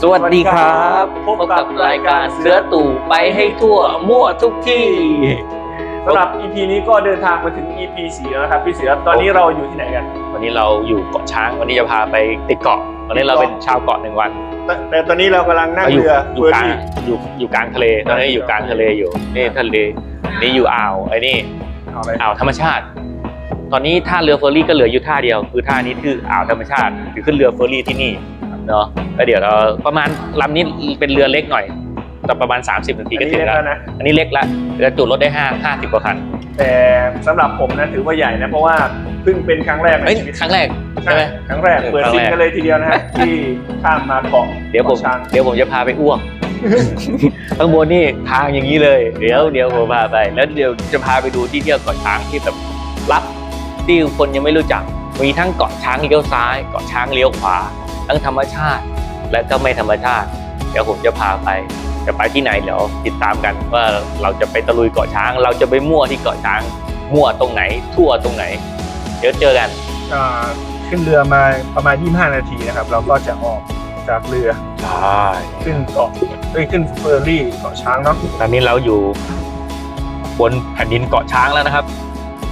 สวัสดีครับ พบกับรายการเสือตู่ไปให้ทั่วมั่วทุกที่สำหรับ EP นี้ก็เดินทางมาถึง EP 4แล้วนะครับพี่เสือตอนนี้เราอยู่ที่ไหนกัน วันนี้เราอยู่เกาะช้าง วันนี้จะพาไปติดเกาะวันนี้เราเป็นชาวเกาะหนึ่งวัน แต่แต่ตอนนี้เรากำลังนั่งเราอยู่เรืออยู่เฟอร์กลางรี่อยู่อยู่กลางทะเล ตอนนี้อยู่กลางทะเลอยู่ นี่ทะเล นี่อยู่อ่าวไอ้นี่เอาอะไรอ่าวธรรมชาติ ตอนนี้ท่าเรือเฟอร์รี่ก็เหลืออยู่ท่าเดียว คือท่านี้คืออ่าวธรรมชาติ คือขึ้นเรือเฟอร์รี่ที่นี่ เนาะแล้วเดี๋ยวเราประมาณลำนี้เป็นเรือเล็กหน่อยแต่ประมาณ 30 นาทีอันก็นี้ถึงเล็กแล้วแล้วนะอันนี้เล็กละเรือจุรถได้5 50กว่าคัน แต่สำหรับผมนะถือว่าใหญ่นะเพราะว่าเพิ่งเป็นครั้งแรกในเฮ้ยชีวิตครั้งแรกใช่ไหมครั้งแรกเออเปิดครั้งซิงแรกกันเลยทีเดียวนะฮะที่ข้ามมาเกาะเดี๋ยวผมกาะช้างเดี๋ยวผมจะพาไปอ้วกข้างบนนี่ทางอย่างนี้เลย เดี๋ยวเดี๋ยวผมพาไป แล้วเดี๋ยวจะพาไปดูที่เที่ยวเกาะช้างที่แบบลับที่คนยังไม่รู้จักมีทั้งเกาะช้างเลี้ยวซ้ายเกาะช้างเลี้ยวขวา ทั้งธรรมชาติ และก็ไม่ธรรมชาติ เดี๋ยวผมจะพาไป จะไปที่ไหนเดี๋ยวติดตามกันว่าเราจะไปตะลุยเกาะช้าง เราจะไปมั่วที่เกาะช้าง มั่วตรงไหน ทั่วตรงไหน เดี๋ยวเจอกันอ่าขึ้นเรือมาประมาณ 25 นาทีนะครับ เราก็จะออกจากเรือใช่ขึ้นเกาะเอ้ยขึ้นเฟอร์รี่เกาะช้างเนาะตอนนี้เราอยู่บนแผ่นดินเกาะช้างแล้วนะครับ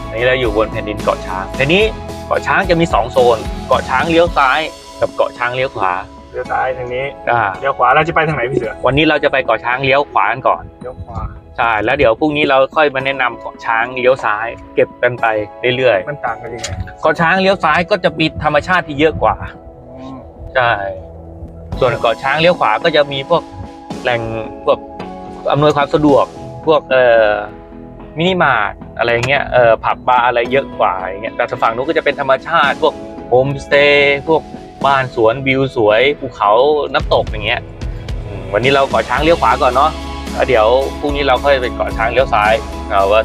อันนี้เราอยู่บนแผ่นดินเกาะช้างทีนี้เกาะช้างจะมีสองโซน เกาะช้างเลี้ยวซ้าย กับเกาะช้างเลี้ยวขวาเรือซ้ายทางนี้อ่าเลี้ยวขวาเราจะไปทางไหนพี่เสือวันนี้เราจะไปเกาะช้างเลี้ยวขวากันก่อนเลี้ยวขวาใช่แล้วเดี๋ยวพรุ่งนี้เราค่อยมาแนะนำเกาะช้างเลี้ยวซ้าย เก็บกันไปเรื่อยมันต่างกันยังไงๆเกาะช้างเลี้ยวซ้ายก็จะมีธรรมชาติที่เยอะกว่า อืมใช่ ส่วนเกาะช้างเลี้ยวขวาก็จะมีพวกแหล่งพวกอำนวยความสะดวก พวกเอ่อมินิมาร์ทอะไรเงี้ยเอ่อผับบาร์อะไรเยอะกว่าอย่างเงี้ยแต่ฝั่งนู้นก็จะเป็นธรรมชาติ พวกโฮมสเตย์พวก บ้านสวนวิวสวยภูเขาน้ำตกอย่างเงี้ยอืมวันนี้เราเกาะช้างเลี้ยวขวาก่อนเนาะแล้วเดี๋ยวพรุ่งนี้เราค่อยไปเกาะช้างเลี้ยวซ้ายเอาว่า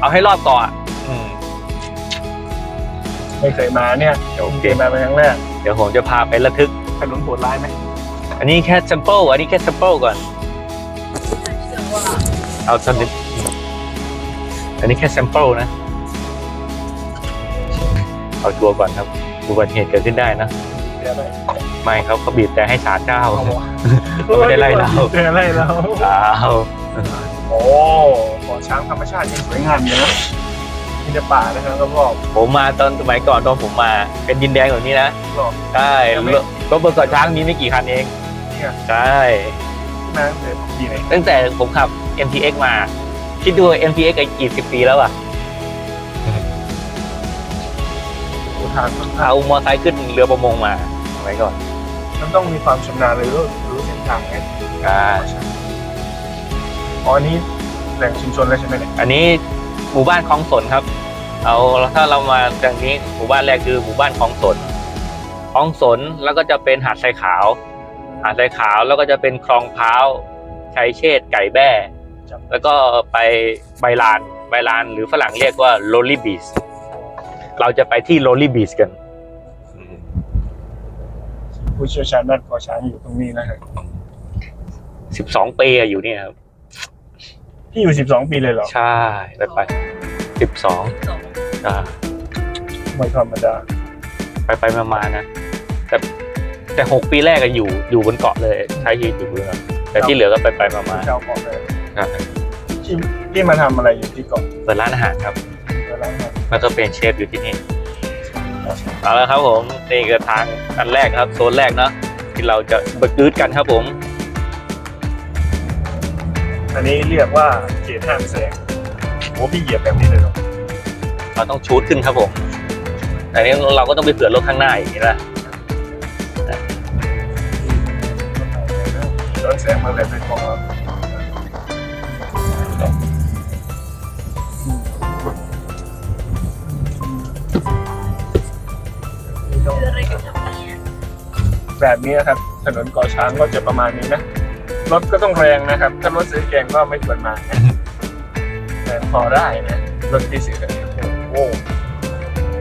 เอาให้รอบเกาะอะอืมไม่เคยมาเนี่ยโอเคเคยมาเป็นครั้งแรกเดี๋ยวผมจะพาไประทึกถนนโหดร้ายไหมอันนี้แค่ sample อันนี้แค่ sample ก่อนเอาตอนนี้อันนี้แค่ sample นะเอาชัวร์ก่อนครับอุบัติเหตุเกิดขึ้นได้นะ เดี๋ยวไปไม่ครับเขาบีบแต่ให้ศาลเจ้าเอาวะเขาไม่ได้ไล่เราไม่ได้ไล่เราอ้าวโอ้เกาะช้างธรรมชาติยังสวยงามอยู่นะมีแต่ป่านะครับรอบผมมาตอนสมัยก่อนตอนผมมา เป็นดินแดงแบบนี้นะๆรอบใช่ยังไม่รถบนเกาะช้างมีไม่กี่คันเองเนี่ยใช่นะเดี๋ยวปีไหนตั้งแต่ผมขับ MTX มา คิดดู MTX ไอ้กี่สิบปีแล้วอะโอ้ทางมันเอามอเตอร์ไซค์ขึ้นเรือประมงมา สมัยก่อนมันต้องมีความชำนาญเลยรู้รู้เส้นทางไงอ่าอ๋ออันนี้แหล่งชุมชนแล้วใช่ไหมเนี่ยอันนี้หมู่บ้านคลองสนครับ เอาถ้าเรามาจากนี้หมู่บ้านแรกคือหมู่บ้านคลองสนคลองสนแล้วก็จะเป็นหาดทรายขาว หาดทรายขาวแล้วก็จะเป็นคลองพร้าวชัยเชษฐ์ไก่แบ้แล้วก็ไปใบลานใบลานหรือฝรั่งเรียกว่าโ l ลี่บี c เราจะไปที่โ l ลี่บี c กัน ผู้เชี่ยวชาญด้านเกาะช้างอยู่ตรงนี้นะฮะสิบสองปีอะอยู่เนี่ยครับพี่อยู่12ปีเลยเหรอ ใช่ไปไปสิบสองอ่าไม่ธรรมดา ไปไปมามานะ แต่แต่หกปีแรกอะอยู่อยู่บนเกาะเลย ใช้ชีวิตอยู่บนเกาะแต่ที่เหลือก็ไปไปมามาเจ้าเกาะเลยใช่ที่ที่มาทำอะไรอยู่ที่เกาะเปิดร้านอาหารครับเวลามาแล้วก็เป็นเชฟอยู่ที่นี่ เอาละครับผมนี่ก็ทางอันแรกครับโซนแรกเนาะที่เราจะไปกืดกันครับผม อันนี้เรียกว่าเขตห้ามแสงโอ้พี่เหยียบแบบนี้เลยเหรอเราต้องชูดขึ้นครับผมแต่นี้เราก็ต้องไปเผื่อรถข้างหน้าอย่างนี้นะย้อนแสงมาแบบเป็นของเรา แบบนี้ครับ ถนนเกาะช้างก็จะประมาณนี้นะ รถก็ต้องแรงนะครับ ถ้ารถซื้อแกงก็ไม่ควรมานะแต่พอได้นะรถที่ซื้อโอ้โห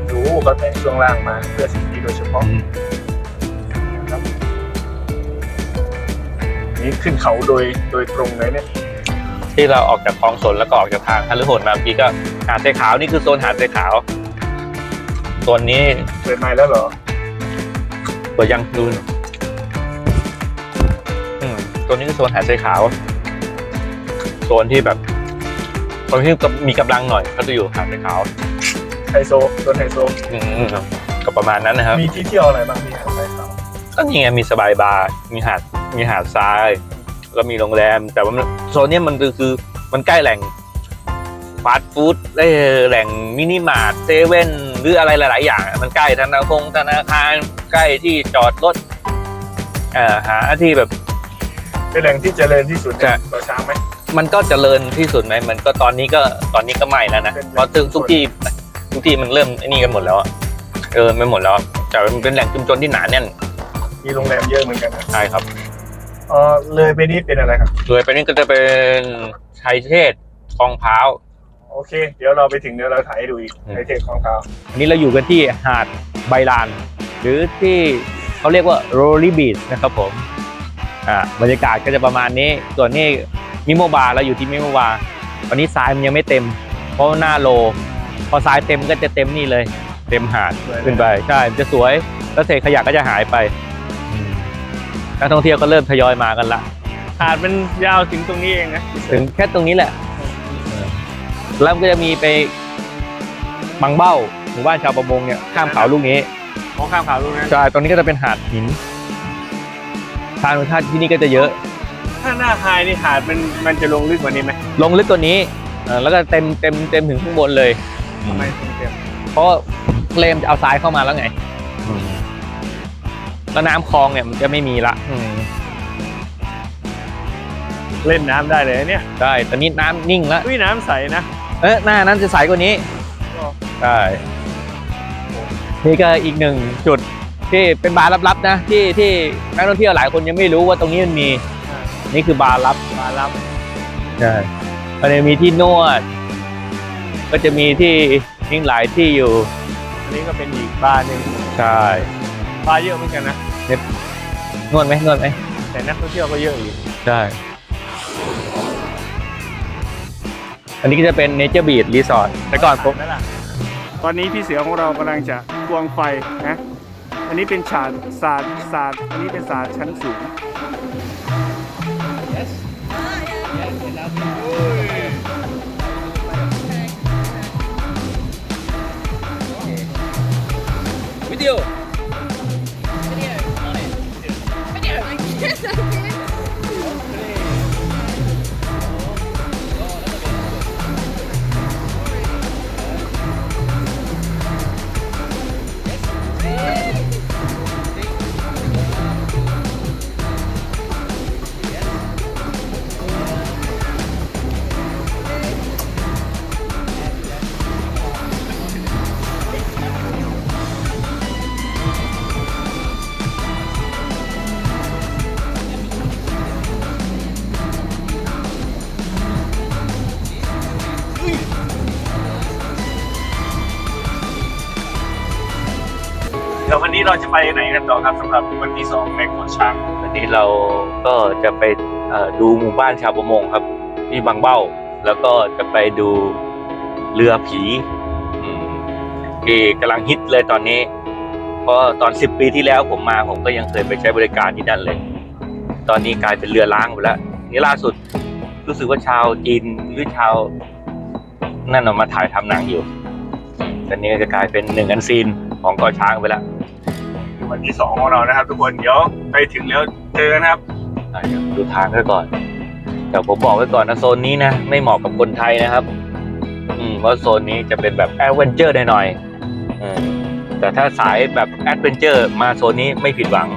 ดูเขาแต่งช่วงล่างมาเพื่อสิ่งนี้โดยเฉพาะนะครับนี่ขึ้นเขาโดยโดยตรงเลยเนี่ยที่เราออกจากคลองสนแล้วก็ออกจากทางฮารุโหดมาเมื่อกี้ก็หาดทรายขาวนี่คือโซนหาดทรายขาวโซนนี้เปิดไม้แล้วเหรอ เปิดยังดูโซนนี้คือโซนหาดทรายขาว โซนที่แบบคนที่มีกำลังหน่อยเขาจะอยู่หาดทรายขาวไฮโซโซนไฮโซอืมก็ประมาณนั้นนะครับมีที่เที่ยวอะไรบ้างที่หาดทรายขาวก็นี่ไงมีสบายบาร์มีหาดมีหาดทรายแล้วมีโรงแรม แต่ว่ามันโซนเนี้ยมันคือคือมันใกล้แหล่งฟาสต์ฟู้ดเอ้ยแหล่งมินิมาร์ทเซเว่นห รืออะไรหลาย ๆ อย่างอะมันใกล้ธนาคารธนาคารใกล้ที่จอดรถเอ่อหาที่แบบ เป็นแหล่งที่เจริญที่สุดในใช่เกาะช้างไหม มันก็เจริญที่สุดไหมมันก็ตอนนี้ก็ตอนนี้ก็ไม่แล้วนะเป็นเพราะทุกทุกที่ทุกที่มันเริ่มไอ้นี่กันหมดแล้วอะเออไม่หมดแล้วแต่มันเป็นแหล่งชุมชนที่หนาแน่น มีโรงแรมเยอะเหมือนกันนะใช่ครับเออเลยไปนี้เป็นอะไรครับโดยไปนี่ก็จะเป็นชัยเทศคลองพร้าว โอเค เดี๋ยวเราไปถึงเดี๋ยวเราถ่ายให้ดูอีกอืมในเทศของเขาอันนี้เราอยู่กันที่หาดไบลาน หรือที่เขาเรียกว่าโรลลี่บีชนะครับผมอ่าบรรยากาศก็จะประมาณนี้ ส่วนนี้มิโมบาเราอยู่ที่มิโมบาตอนนี้ทรายมันยังไม่เต็ม เพราะหน้าโล พอทรายเต็มก็จะเต็มนี่เลย เต็มหาดขึ้นไปใช่มันจะสวยแล้วเศษขยะก็จะหายไปอืมนักท่องเที่ยวก็เริ่มทยอยมากันละหาดมันยาวถึงตรงนี้เองนะถึงแค่ตรงนี้แหละ แล้วมันก็จะมีไปบางเบ้าหมู่บ้านชาวประมงเนี่ยข้ามเขาลูกนี้มองข้ามเขาลูกนะใช่ตรงนี้ก็จะเป็นหาดหินทางธรรมชาติที่นี่ก็จะเยอะ ถ้าหน้าไฮนี่หาดมันมันจะลงลึกกว่านี้ไหมลงลึกตัวานี้เออแล้วก็เต็มเต็มเต็มถึงข้างบนเลย ทำไมถึงเต็มเพราะเลมจะเอาทรายเข้ามาแล้วไงแล้วน้ำคลองเนี่ยมันจะไม่มีละอืมเล่นน้ำได้เลยนะเนี่ยใช่ตอนนี้น้ำนิ่งแล้วอุ้ยน้ำใสนะ เอ๊ะหน้านั้นจะใสกว่านี้ใช่นี่ก็อีกหนึ่งจุดที่เป็นบาร์ลับๆนะที่ที่นักท่องเที่ยวหลายคนยังไม่รู้ว่าตรงนี้มันมี นี่คือบาร์ลับมารับใช่มันจะมีที่นวด ก็จะมีที่ยิ่งหลายที่อยู่ อันนี้ก็เป็นอีกบาร์หนึ่งใช่บาร์เยอะเหมือนกันนะนวดไหมนวดไหมแต่นักท่องเที่ยวก็เยอะอยู่ใช่ อันนี้ก็จะเป็นเนเจอร์บีดรีสอร์ทแต่ก่อนผมไหมล่ะตอนนี้พี่เสือของเรากำลังจะควงไฟนะอันนี้เป็นฉาดศาสตร์ศาสตร์อันนี้เป็นศาสตร์ชั้นสูงวิดีโอ เดี๋ยววันนี้เราจะไปไหนกันต่อครับสำหรับวันที่สองในกาะช้างวันนี้เราก็จะไปเอ่อดูหมู่บ้านชาวประมงครับ ที่บางเบ้า แล้วก็จะไปดูเรือผีอืมที่กำลังฮิตเลยตอนนี้ เพราะตอนสิบปีที่แล้วผมมาผมก็ยังเคยไปใช้บริการที่นั่นเลย ตอนนี้กลายเป็นเรือล้างไปแล้วนี่ล่าสุดรู้สึกว่าชาวจีนหรือชาว นั่นออกมาถ่ายทำหนังอยู่ตอนนี้ก็จะกลายเป็นหนึ่งอันซีนของเกาะช้างไปแล้ว วันที่สองของเรานะครับ ทุกคนเดี๋ยวไปถึงแล้วเจอกันครับดูทางไว้ก่อน แต่ผมบอกไว้ก่อนนะโซนนี้นะ ไม่เหมาะกับคนไทยนะครับ อืมเพราะโซนนี้จะเป็นแบบแอดเวนเจอร์หน่อยๆอืมแต่ถ้าสายแบบแอดเวนเจอร์มาโซนนี้ไม่ผิดหวัง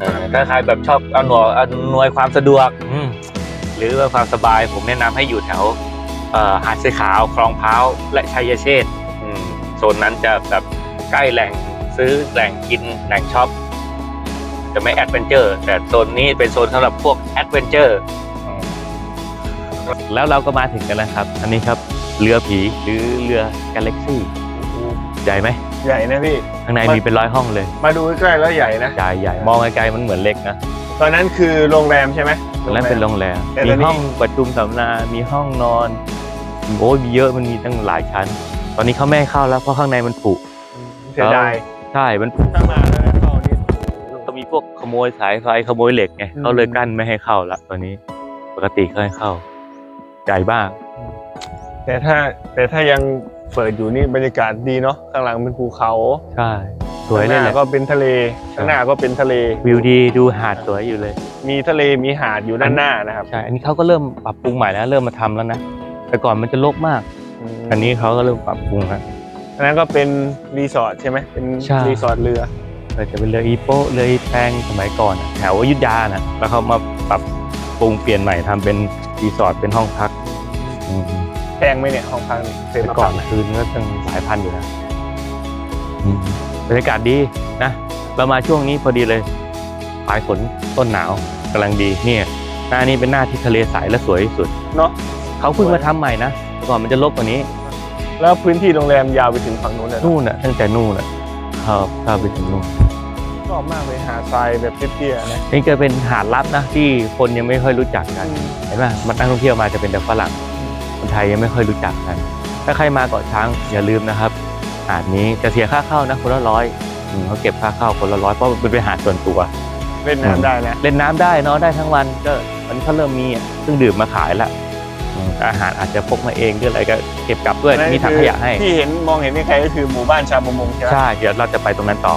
เออถ้าใครแบบชอบอำนวยอำนวยความสะดวก อืมหรือว่าความสบายผมแนะนำให้อยู่แถวเอ่อหาดทรายขาวคลองพร้าวและชัยเชษฐ์อืมโซนนั้นจะแบบใกล้แหล่ง ซื้อแหล่งกินแหล่งช็อปจะไม่แอดเวนเจอร์แต่โซนนี้เป็นโซนสำหรับพวกแอดเวนเจอร์แล้วเราก็มาถึงกันแล้วครับ อันนี้ครับเรือผีหรือเรือกาแล็กซี่ใหญ่ไหมใหญ่นะพี่ข้างในมีเป็นร้อยห้องเลย มาดูใกล้ๆแล้วใหญ่นะใหญ่ใหญ่มองไกลๆมันเหมือนเล็กนะตอนนั้นคือโรงแรมใช่ไหมตอนนั้นเป็นโรงแรมแต่มีตอนนี้ห้องประชุมสัมมนา มีห้องนอนโอ้ยมีเยอะมันมีตั้งหลายชั้น ตอนนี้เขาไม่ให้เข้าแล้วเพราะข้างในมันผุเสียดาย ใช่มันผุถ้ามาแล้วเข้านี่ก็มีพวกขโมยสายไฟขโมยเหล็กไงอืมเขาเลยกั้นไม่ให้เข้าละตอนนี้ ปกติเขาให้เข้าใหญ่บ้าง แต่ถ้าแต่ถ้ายังเปิดอยู่นี่บรรยากาศดีเนาะข้างหลังเป็นภูเขาใช่ สวยเลยข้างหแหน้าละก็เป็นทะเลข้างหน้าก็เป็นทะเล วิวดีดูหาดสวยอยู่เลย มีทะเลมีหาดอยู่ด้านหน้านะครับใช่ อันนี้เขาก็เริ่มปรับปรุงใหม่แล้ว เริ่มมาทำแล้วนะ แต่ก่อนมันจะรกมากมอันนี้เขาก็เริ่มปรับปรุงแล้ว อันนั้นก็เป็นรีสอร์ทใช่ไหมเป็นใช่ รีสอร์ทเรือแต่จะเป็นเรืออีโป้เรืออีแปงสมัยก่อนอะแถวอยุธยานะแล้วเขามาปรับปรุงเปลี่ยนใหม่ทำเป็นรีสอร์ทเป็นห้องพักอืมแพงไหมเนี่ยห้องพักนี่เคยแต่มาก่พัอกนคืนก็ตั้งหลายพันอยู่นะอืมบรรยากาศดีนะเรามาช่วงนี้พอดีเลยปลายฝนต้นหนาวกำลังดีเนี่ยหน้านี้เป็นหน้าที่ทะเลใสและสวยที่สุด เนาะเขาเพิ่งมาทำใหม่นะแต่ก่อนมันจะรกกว่านี้ แล้วพื้นที่โรงแรมยาวไปถึงฝั่งนู้นเลยเหรอนู่นน่ะตั้งแต่นู่นน่ะเข้าเข้าไปถึงนู่นชอบมากเลยหาดทรายแบบเตี้ยๆนะนี่ก็เป็นหาดลับนะที่คนยังไม่ค่อยรู้จักกันเห็นไหมมันนักท่องเที่ยวมาจะเป็นแต่ฝรั่งคนไทยยังไม่ค่อยรู้จักกัน ถ้าใครมาเกาะช้างอย่าลืมนะครับ หาดนี้จะเสียค่าเข้านะคนละร้อยอืมเขาเก็บค่าเข้าคนละร้อยเพราะมันเป็นหาดส่วนตัว เล่นน้ำได้นะ เล่นน้ำได้เนอะได้ทั้งวันก็วันนี้เขาเริ่มมีอะเครื่องดื่มมาขายละ อืมอาหารอาจจะพกมาเองหรืออะไรก็เก็บกลับด้วยอันนั้นมีถังขยะให้ที่เห็นมองเห็นในใครก็คือหมู่บ้านชาวประมงใช่ไหมใช่เดี๋ยวเราจะไปตรงนั้นต่อ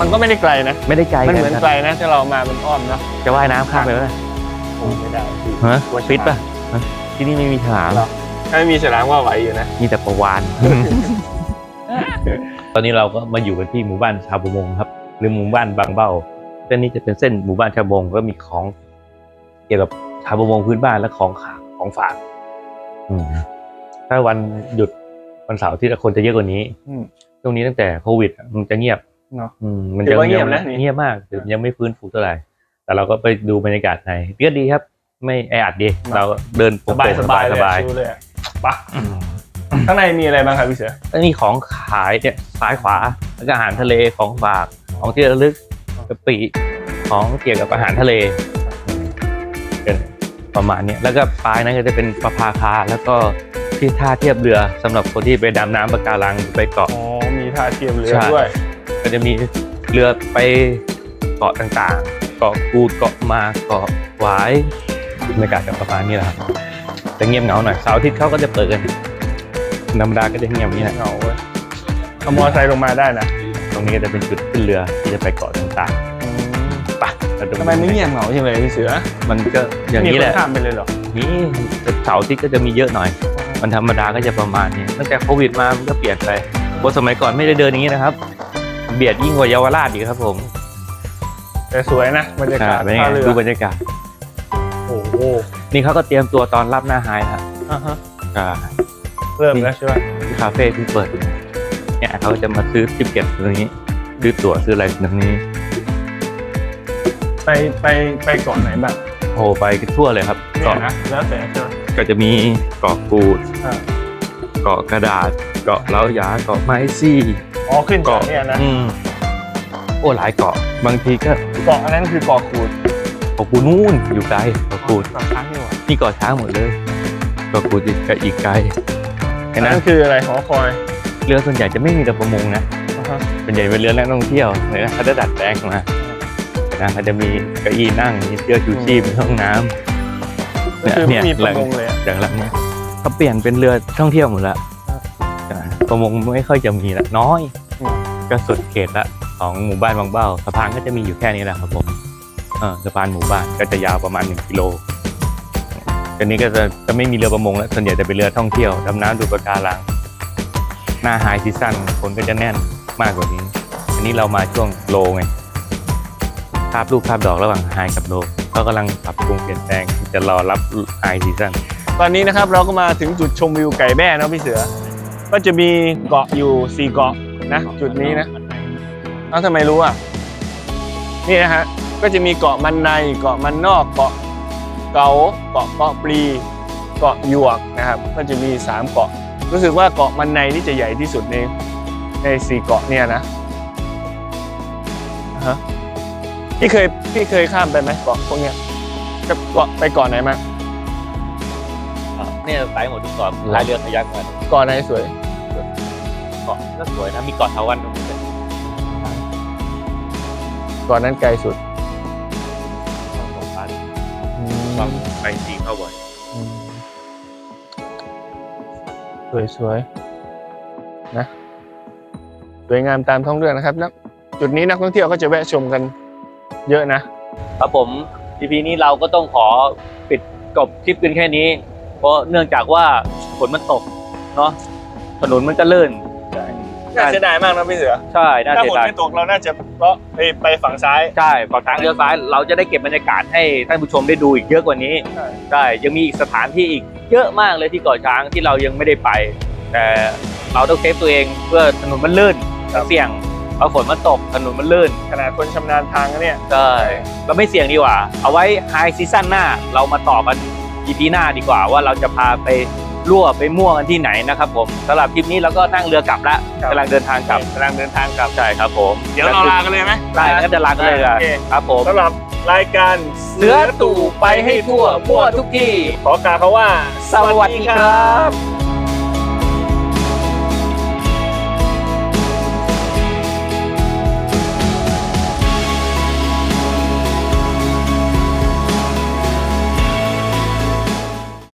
มันก็ไม่ได้ไกลนะ ไม่ได้ไกลมันกัเหมือนนะไกลนะถ้าเรามามันอ้อมเนาะจะว่ายน้ำข้ามไปแล้วนะโอ้ไม่ได้พี่ฮะกลัวฉลามฟิตป่ะฮะที่นี่ไม่มีฉลามหรอถ้าไม่มีฉลามว่าไหวอยู่นะมีแต่ประวานตอนนี้เราก็มาอยู่กันที่หมู่บ้านชาวประมงครับ หรือหมู่บ้านบางเบ้าเส้นนี้จะเป็นเส้นหมู่บ้านชาวประมงก็มีของ เกี่ยวกับชาวประมงพื้นบ้านและของขาย ของฝากอืมถ้าวันหยุดวันเสาร์ที่คนจะเยอะกว่านี้อืมช่วงนี้ตั้งแต่โควิดอะมันจะเงียบเนาะอืมมันถืจะอว่าเงียบนะนี่เงียบมากแต่ยังไม่ฟื้นฟูเท่าไหร่ แต่เราก็ไปดูบรรยากาศในก็ดีครับ ไม่แออัดดี เราเดินโปสร่งบายๆสบายเลยสบายอะชิลเลยอะไปะข้างในมีอะไรบ้างครับพี่เสืออันนี้ของขายเนี่ยซ้ายขวาแล้วก็อาหารทะเลของฝากของที่ระลึกกะปิของเกี่ยวกับอาหารทะเลเป็น ประมาณเนี้ยแล้วก็ปลายนั้นก็จะเป็นประภาคาแล้วก็ที่ท่าเทียบเรือสำหรับคนที่ไปดำน้ำปะการังไปเกาะอ๋อมีท่าเทียมเรือใช่ด้วย ก็จะมีเรือไปเกาะต่างๆ เกาะกูดเกาะมาเกาะหวายบรรยากาศจะประมาณนี้แหละครับแต่เงียบเหงาหน่อยเสาร์อาทิตย์เขาก็จะเปิดกันธรรมดาก็จะเงียบอย่างนี้แหละเหงาเว้ยเอามอไซค์ลงมาได้นะตรงนี้ก็จะเป็นจุดขึ้นเรือที่จะไปเกาะต่างๆ ไปเราดูทำไมไม่เงียบเหงาใช่ไหมพี่เสือมันก็อย่างนี้แหละมีคข้ามไปเลยเหรอนี่แต่เสาร์อาทิตย์ก็จะมีเยอะหน่อย มันธรรมดาก็จะประมาณนี้ตั้งแต่โควิดมามันก็เปลี่ยนไปบนสมัยก่อนไม่ได้เดินอย่างนี้นะครับ เบียดยิ่งกว่าเยาวราชอีกครับผมแต่สวยนะบรรยากาศเป็นยังท่าไงเรือดูบรรยากาศโอ้โหนี่เขาก็เตรียมตัวตอนรับหน้าไฮแล้วอ่าฮะอ่า เริ่มแล้วใช่ไหมที่คาเฟ่เพิ่งเปิดเนี่ยเขาจะมาซื้อทิปเก็ตตรงนี้ซื้อตั๋วซื้ออะไรตรงนี้ ไปไปไปเกาะไหนบ้างโอ้ไปทั่วเลยครับเนี่ยเกาะนะแล้วแต่ใช่ไหมก็จะมีเกาะกูด อ่าเกาะกระดาษ เกาะเล้าหยาเกาะไม้ซี่อ๋อขึ้นเกาะเกาะเนี่ยนะอืมโอ้หลายเกาะ บางทีก็เกาะอันนั้นคือเกาะขูดเกาะกูดนู่นอยู่ไกลเกาะกูดเกาะช้างนี่หว่านี่เกาะช้างหมดเลยเกาะกูดอีกไกลอีกไกลอัเห็นนนั้นะนคืออะไรหอคอยเรือส่วนใหญ่จะไม่มีแต่ประมงนะอ่าฮะส่วนใหญ่เป็นเรือนักท่องเที่ยวเลยนะเขาจะดัดแปลงมา นะเขาจะมีเก้าอี้นั่งมีเสื้อชูชีพมีห้องน้ำก็คือเนี่ไม่ยมีปหลัระงมงเลยอะอย่างหลังเนี้ยเขาเปลี่ยนเป็นเรือท่องเที่ยวหมดละอ่าประมงไม่ค่อยจะมีละน้อย ก็สุดเขตละของหมู่บ้านบางเบ้าสะพานก็จะมีอยู่แค่นี้แหละครับผมเออสะพานหมู่บ้านก็จะยาวประมาณหนึ่งกิโลอันนี้ก็จะจะไม่มีเรือประมงแล้วส่วนใหญ่จะเป็นเรือท่องเที่ยวดำน้ำดูปะการัง หน้าไฮซีซั่นคนก็จะแน่นมากกว่านี้ อันนี้เรามาช่วงโลไง คาบลูกคาบดอกระหว่างไฮกับโลเขากำลังปรับปรุงเปลี่ยนแปลงที่จะรอรับไฮซีซั่นตอนนี้นะครับเราก็มาถึงจุดชมวิวไก่แบ้เนาะพี่เสือ ก็จะมีเกาะอยู่สี่เกาะนะจุดนี้นะเอ้าทำไมรู้อะนี่นะฮะก็จะมีเกาะมันในเกาะมันนอกเกาะเกาเกาะเกาะปลีเกาะหยวกนะครับ ก็จะมีสามเกาะ รู้สึกว่าเกาะมันในนี่จะใหญ่ที่สุดในในสี่เกาะเนี่ยนะ พี่เคยพี่เคยข้ามไปไหมเกาะพวกเนี้ยจะเกาะไปเกาะไหนมาเนี่ยไปหมดทุกเกาะพายเรือขยักมาเกาะไหนสวยเกาะก็สวยนะมีเกาะเทาวันตรงนี้เลยเก่อนนั้นไกลสุดต้องสงสารอืมต้องไปสีเข้าบ่อยสวยสวยๆนะสวยงามตามท้องเรื่องนะครับนักจุดนี้นักท่องเที่ยวก็จะแวะชมกัน เยอะนะครับผม EP นี้เราก็ต้องขอปิดจบคลิปกันแค่นี้ เพราะเนื่องจากว่าฝนมันตกเนาะถนนมันก็ลื่นน่าเสียดายมากนะพี่เสือ ใช่ น่าถ้าเสีฝยนดายไม่ตกเราน่าจะเลาะไปไปฝั่งซ้าย ใช่ ฝั่งทางเลี้ยวซ้าย เราจะได้เก็บบรรยากาศให้ท่านผู้ชมได้ดูอีกเยอะกว่านี้ ใช่ใช่ยังมีอีกสถานที่อีกเยอะมากเลยที่เกาะช้างที่เรายังไม่ได้ไป แต่เราต้องเซฟตัวเองเพื่อถนนมันลื่นเสี่ยง เอาฝนมันตกถนนมันลื่น ขนาดคนชำนาญทางนะเนี่ยใช่เราไม่เสี่ยงดีกว่า เอาไว้ไฮซีซั่นหน้าเรามาต่อกัน EP หน้าดีกว่าว่าเราจะพาไปรั่วไปมั่วกันที่ไหนนะครับผมสำหรับคลิปนี้เราก็นั่งเรือกลับแล้วครับ กำลังเดินทางกลับกำลังเดินทางกลับใช่ครับผมเดี๋ยวเราลากันเลยไหมได้งั้นจะลากันเลยโอเคครับผม สำหรับรายการเสือตู่ไปให้ทั่วมั่วทุกที่ ขอกล่าวเขาว่า สวัสดีครับ